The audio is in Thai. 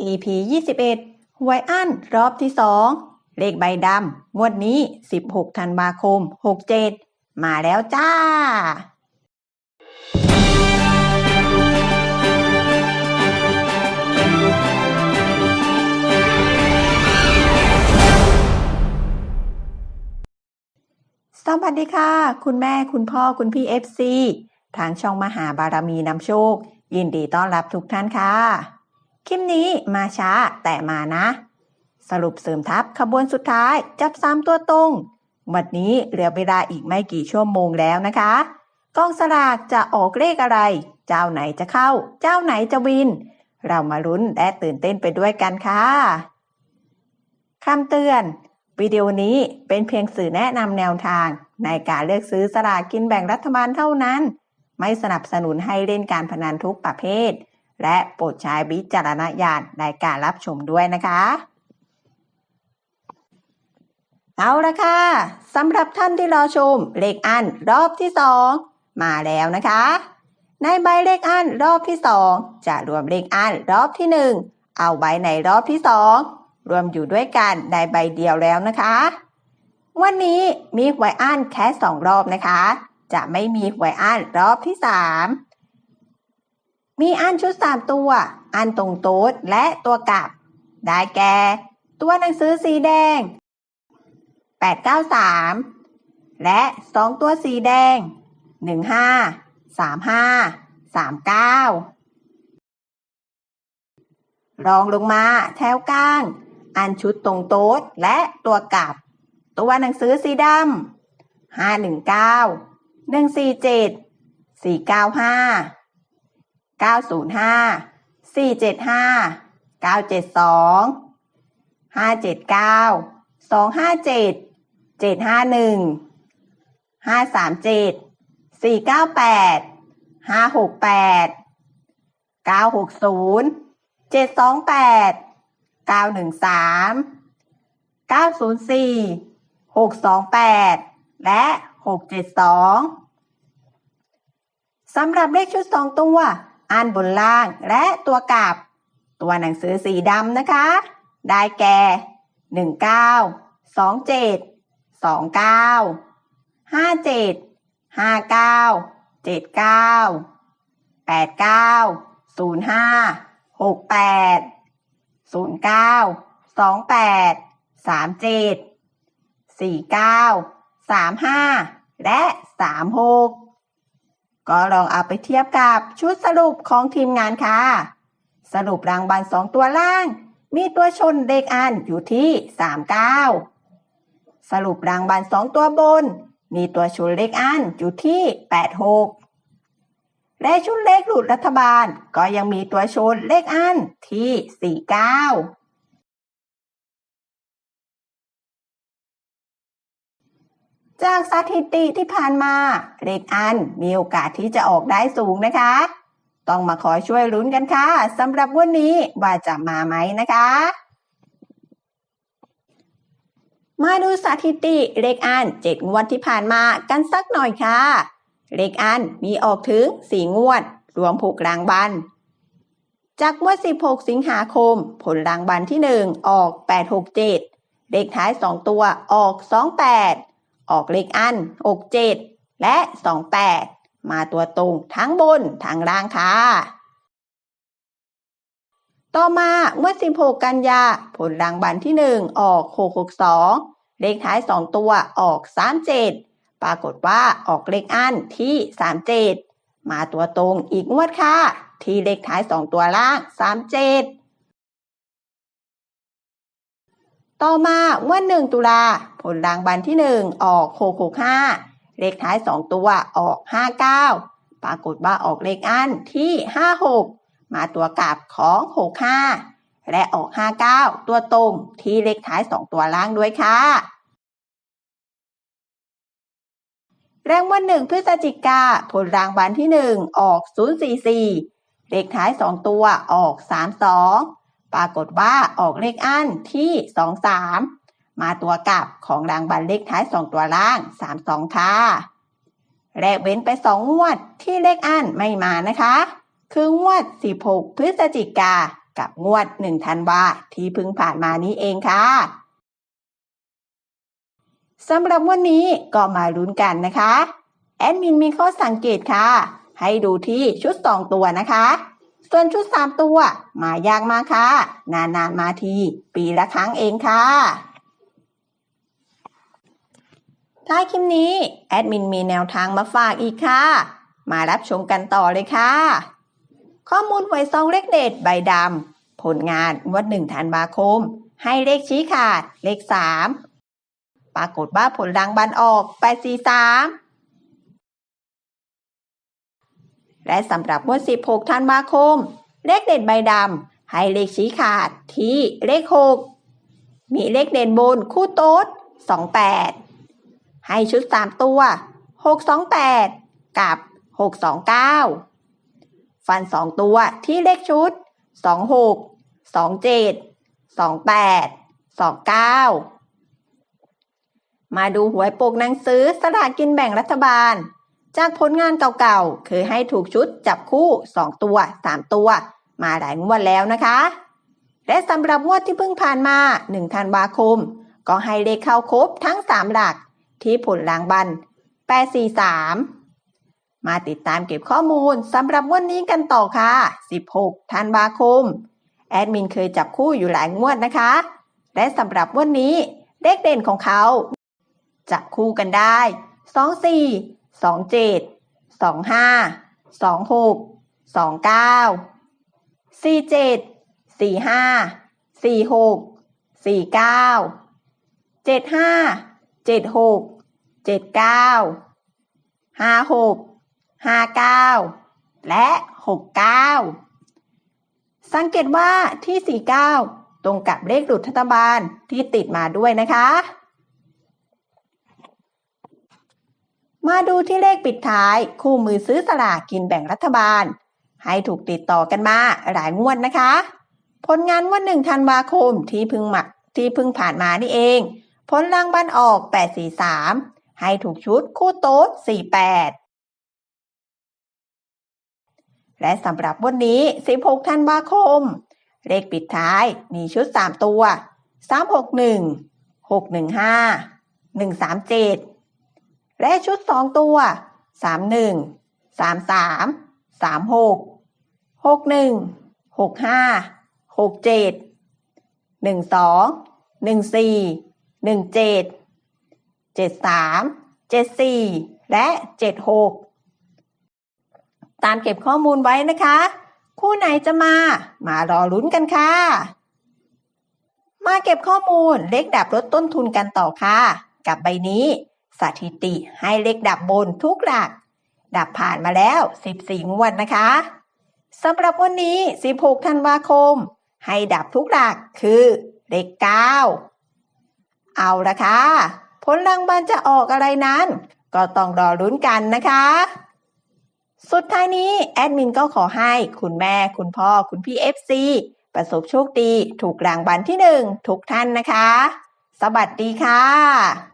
EP 21หวยอั้นรอบที่ 2 เลขใบดำงวดนี้ 16 ธันวาคม 67 มาแล้วจ้า สวัสดีค่ะ คุณแม่คุณพ่อคุณพี่ FC ทางช่องมหาบารมีนำโชค ยินดีต้อนรับทุกท่านค่ะ คลิปนี้มาช้าแต่มานะ สรุปเสริมทัพขบวนสุดท้ายจับสามตัวตรง วันนี้เหลือเวลาอีกไม่กี่ชั่วโมงแล้วนะคะกองสลากจะออกเลขอะไร เจ้าไหนจะเข้า เจ้าไหนจะวิน เรามาลุ้นและตื่นเต้นไปด้วยกันค่ะคำเตือน วิดีโอนี้เป็นเพียงสื่อแนะนำแนวทาง ในการเลือกซื้อสลากกินแบ่งรัฐบาลเท่านั้น ไม่สนับสนุนให้เล่นการพนันทุกประเภท และโปรดใช้วิจารณญาณในการรับชมด้วยนะคะ เอาละค่ะสำหรับท่านที่รอชมเลขอันรอบที่สองมาแล้วนะคะ ในใบเลขอันรอบที่สองจะรวมเลขอันรอบที่หนึ่งเอาใบในรอบที่สองรวมอยู่ด้วยกันในใบเดียวแล้วนะคะ วันนี้มีหวยอันแค่สองรอบนะคะ จะไม่มีหวยอันรอบที่สาม มีอันชุดสามตัว อันตรงโต๊ดและตัวกลับ ได้แก่ ตัวหนังสือสีแดง 893 และ 2 ตัวสีแดง 15 35 39 รองลงมาแถวกลาง อันชุดตรงโต๊ดและตัวกลับ ตัวหนังสือสีดำ519 147 495 905 475 972 579 257 751 537 498 568 960 728 913 904 628 และ 672 สำหรับเลขชุด 2 ตัว อันบนล่างและตัวกลับ ตัวหนังสือสีดำนะคะ ได้แก่ 19 27 29 57 59 79 89 05 68 09 28 37 49 35 และ 36 ก็ลองเอาไปเทียบกับชุดสรุปของทีมงานค่ะ สรุปรางวัลสองตัวล่าง มีตัวชนเลขอันอยู่ที่ 39 สรุปรางวัลสองตัวบน มีตัวชนเลขอันอยู่ที่ 86 และชุดเลขหลุดรัฐบาลก็ยังมีตัวชนเลขอันที่ 49 จากสถิติที่ผ่านมาเลขอันมีโอกาสที่จะออกได้สูงนะคะ ต้องมาคอช่วยลุ้นกันค่ะสำหรับวันนี้ว่าจะมาไหมนะคะ มาดูสถิติเลขอันเจ็ดงวดที่ผ่านมากันสักหน่อยค่ะ เลขอันมีออกถึงสี่งวด รวมผูกรางวัลจากงวด 16 สิงหาคม ผลรางวัลที่ 1 ออก 867 เลขท้าย 2 ตัวออก 28 ออกเลขอัน67และ28มาตัวตรงทั้งบนทั้งล่างค่ะ ต่อมาเมื่อ 16 กันยา ผลรางวัลที่ 1 ออก 662 เลขท้าย 2 ตัวออก 37 ปรากฏว่าออกเลขอันที่ 37 มาตัวตรงอีกงวดค่ะ ที่เลขท้าย 2 ตัวล่าง 37 ต่อมาเมื่อ1ตุลา ผลรางวัลที่1ออก 665 เลขท้าย2ตัวออก 59 ปรากฏว่าออกเลขอันที่ 56 มาตัวกลับของ 65 และออก 59 ตัวตรงที่เลขท้าย2ตัวล่างด้วยค่ะแรงวันหนึ่งพฤศจิกาผลรางวัลที่1ออก 044 เลขท้าย2ตัวออก 32 ปรากฏว่าออกเลขอันที่ 23 มาตัวกลับของรางวัลเลขท้าย 2 ตัวล่าง 32 ค่ะ และเว้นไป 2 งวดที่เลขอันไม่มานะคะ คืองวด 16 พฤศจิกากับงวด1ธันวาที่เพิ่งผ่านมานี้เองค่ะสำหรับวันนี้ก็มาลุ้นกันนะคะ แอดมินมีข้อสังเกตค่ะ ให้ดูที่ชุด 2 ตัวนะคะ ส่วนชุด3ตัว มายากมากค่ะ นานๆมาที ปีละครั้งเองค่ะท้ายคลิปนี้ แอดมินมีแนวทางมาฝากอีกค่ะ มารับชมกันต่อเลยค่ะ ข้อมูลหวยซองเลขเด็ดใบดำผลงานงวดหนึ่งธันวาคม ให้เลขชี้ขาด เลข3ปรากฏว่าผลรางบัลออก 843 และสำหรับงวด 16 ธันวาคม เลขเด็ดใบดำให้เลขชี้ขาดที่เลข 6 มีเลขเด่นบนคู่โต๊ด 28 ให้ชุด 3 ตัว 628 กับ 629 ฟัน 2 ตัวที่เลขชุด 26 27 28 29 มาดูหวยปกหนังสือสลากกินแบ่งรัฐบาล จากผลงานเก่าๆ เคยให้ถูกชุดจับคู่ 2 ตัว 3 ตัว มาหลายงวดแล้วนะคะ และสำหรับงวดที่เพิ่งผ่านมา1ธันวาคม ก็ให้เลขเข้าครบทั้ง 3 หลัก ที่ผลรางบัล843 มาติดตามเก็บข้อมูลสำหรับวันนี้กันต่อค่ะ 16ธันวาคม แอดมินเคยจับคู่อยู่หลายงวดนะคะ และสำหรับวันนี้เลขเด่นของเขา จับคู่กันได้ 24 สองเจ็ดสองห้าสองหกสองเก้าสี่เจ็ดสี่ห้าสี่หกสี่เก้าเจ็ดห้าเจ็ดหกเจ็ดเก้าห้าหกห้าเก้าและหกเก้าสังเกตว่าที่สี่เก้าตรงกับเลขหลุดทัฐบาลที่ติดมาด้วยนะคะ มาดูที่เลขปิดท้าย คู่มือซื้อสลากกินแบ่งรัฐบาล ให้ถูกติดต่อกันมาหลายงวดนะคะ ผลงานวันหนึ่งธันวาคมที่พึ่งมาที่พึ่งผ่านมานี่เอง ผลรางวัลออก 843 ให้ถูกชุดคู่โต๊ด48 และสำหรับวันนี้ 16 ธันวาคม เลขปิดท้ายมีชุด 3 ตัว 361 615 137 และชุด2ตัว31 33 36 61 65 67 12 14 17 73 74และ76ตามเก็บข้อมูลไว้นะคะ คู่ไหนจะมา มารอลุ้นกันค่ะ มาเก็บข้อมูลเลขดับลดต้นทุนกันต่อค่ะ กับใบนี้ สถิติให้เลขดับบนทุกหลัก ดับผ่านมาแล้ว 14 งวดนะคะสำหรับวันนี้ 16 ธันวาคม ให้ดับทุกหลักคือเลข 9 เอาละค่ะ ผลรางวัลจะออกอะไรนั้น ก็ต้องรอลุ้นกันนะคะ สุดท้ายนี้ แอดมินก็ขอให้คุณแม่ คุณพ่อ คุณพี่ FC ประสบโชคดี ถูกรางวัลที่หนึ่งทุกท่านนะคะ สวัสดีค่ะ